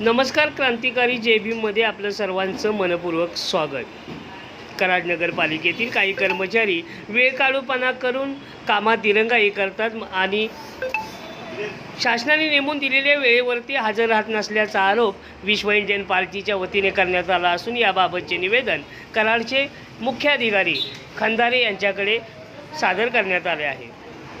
नमस्कार क्रांतिकारी जे बीमध्ये आपलं सर्वांचं मनपूर्वक स्वागत. कराड नगरपालिकेतील काही कर्मचारी वेळ काढूपणा करून कामात दिरंगाई करतात आणि शासनाने नेमून दिलेल्या वेळेवरती हजर राहत नसल्याचा आरोप विश्व इंडियन पार्टीच्या वतीने करण्यात आला असून याबाबतचे निवेदन कराडचे मुख्य अधिकारी खंदारे यांच्याकडे सादर करण्यात आले आहे.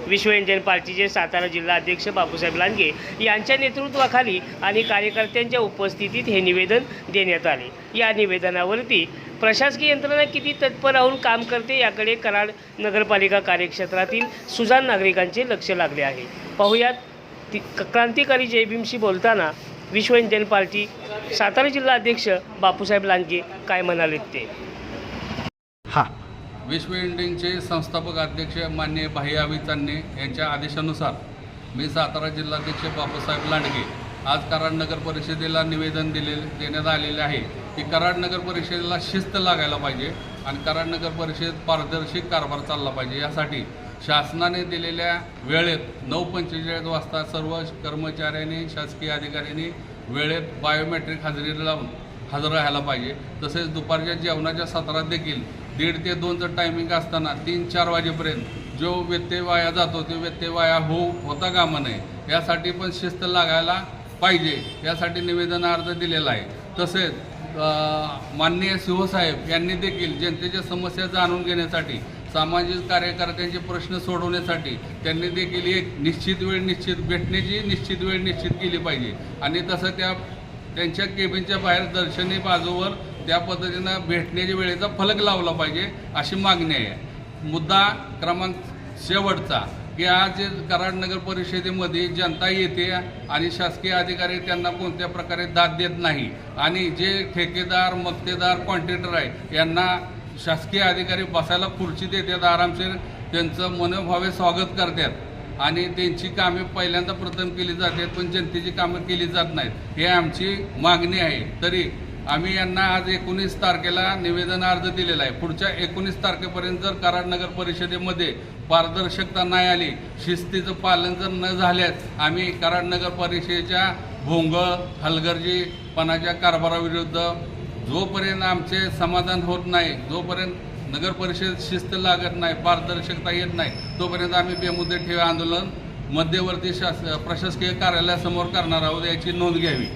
विश्व इंडियन पार्टीचे सातारा जिल्हा अध्यक्ष बापूसाहेब लांडगे यांच्या नेतृत्वाखाली आणि कार्यकर्त्यांच्या उपस्थितीत हे निवेदन देण्यात आले. या निवेदनावरती प्रशासकीय यंत्रणा किती तत्पर राहून काम करते याकडे कराड नगरपालिका कार्यक्षेत्रातील सुजाण नागरिकांचे लक्ष लागले आहे. पाहुयात ती क्रांतिकारी जयभीमशी बोलताना विश्व इंडियन पार्टी सातारा जिल्हा अध्यक्ष बापूसाहेब लांडगे काय म्हणालेत ते? हा. विश्व इंडियनचे संस्थापक अध्यक्ष मान्य भाई चांदणे यांच्या आदेशानुसार मी सातारा जिल्हाध्यक्ष बापूसाहेब लांडगे आज कराड नगर परिषदेला निवेदन दिले देण्यात आलेले आहे की कराड नगर परिषदेला शिस्त लागायला पाहिजे आणि कराड नगर परिषद पारदर्शक कारभार चालला पाहिजे. यासाठी शासनाने दिलेल्या वेळेत नऊ पंचेचाळीस वाजता सर्व कर्मचाऱ्यांनी शासकीय अधिकाऱ्यांनी वेळेत बायोमेट्रिक हजेरी लावून हजर राहायला पाहिजे. तसेच दुपारच्या जेवणाच्या सत्रात देखील दीड ते दोनचं टायमिंग असताना तीन चार वाजेपर्यंत जो व्यत्यय वाया जातो ते व्यत्यय वाया होऊ होता कामा नये. यासाठी पण शिस्त लागायला पाहिजे. यासाठी निवेदन अर्ज दिलेला आहे. तसेच माननीय शिवसाहेब यांनी देखील जनतेच्या समस्या जाणून घेण्यासाठी सामाजिक कार्यकर्त्यांचे प्रश्न सोडवण्यासाठी त्यांनी देखील एक निश्चित वेळ निश्चित भेटण्याची निश्चित वेळ निश्चित केली पाहिजे. आणि तसं त्या त्यांच्या केबिनच्या बाहेर दर्शनी बाजूवर त्या पद्धतीनं भेटण्याच्या वेळेचा फलक लावला पाहिजे अशी मागणी आहे. मुद्दा क्रमांक शेवटचा की आज कराड नगर परिषदेमध्ये जनता येते आणि शासकीय अधिकारी त्यांना कोणत्या प्रकारे दाद देत नाही आणि जे ठेकेदार मक्तेदार कॉन्ट्रॅक्टर आहे यांना शासकीय अधिकारी बसायला खुर्ची देतात आरामशीर त्यांचं मनोभावे स्वागत करतात. आणि त्यांची कामे पहिल्यांदा प्रथम केली जातात पण जनतेची कामं केली जात नाहीत. हे आमची मागणी आहे. तरी आम्ही यांना आज एकोणीस तारखेला निवेदन अर्ज दिलेला आहे. पुढच्या एकोणीस तारखेपर्यंत जर कराड नगर परिषदेमध्ये पारदर्शकता नाही आली शिस्तीचं पालन जर न झाल्यास आम्ही कराड नगर परिषदेच्या भोंगळ हलगर्जीपणाच्या कारभाराविरुद्ध जोपर्यंत आमचे समाधान होत नाही जोपर्यंत नगर परिषद शिस्त लागत नाही पारदर्शकता येत नाही. तोपर्यंत आम्ही बेमुदत ठेव आंदोलन. मध्यवर्ती शास प्रशासकीय कार्यालयासमोर करणार आहोत याची नोंद घ्यावी.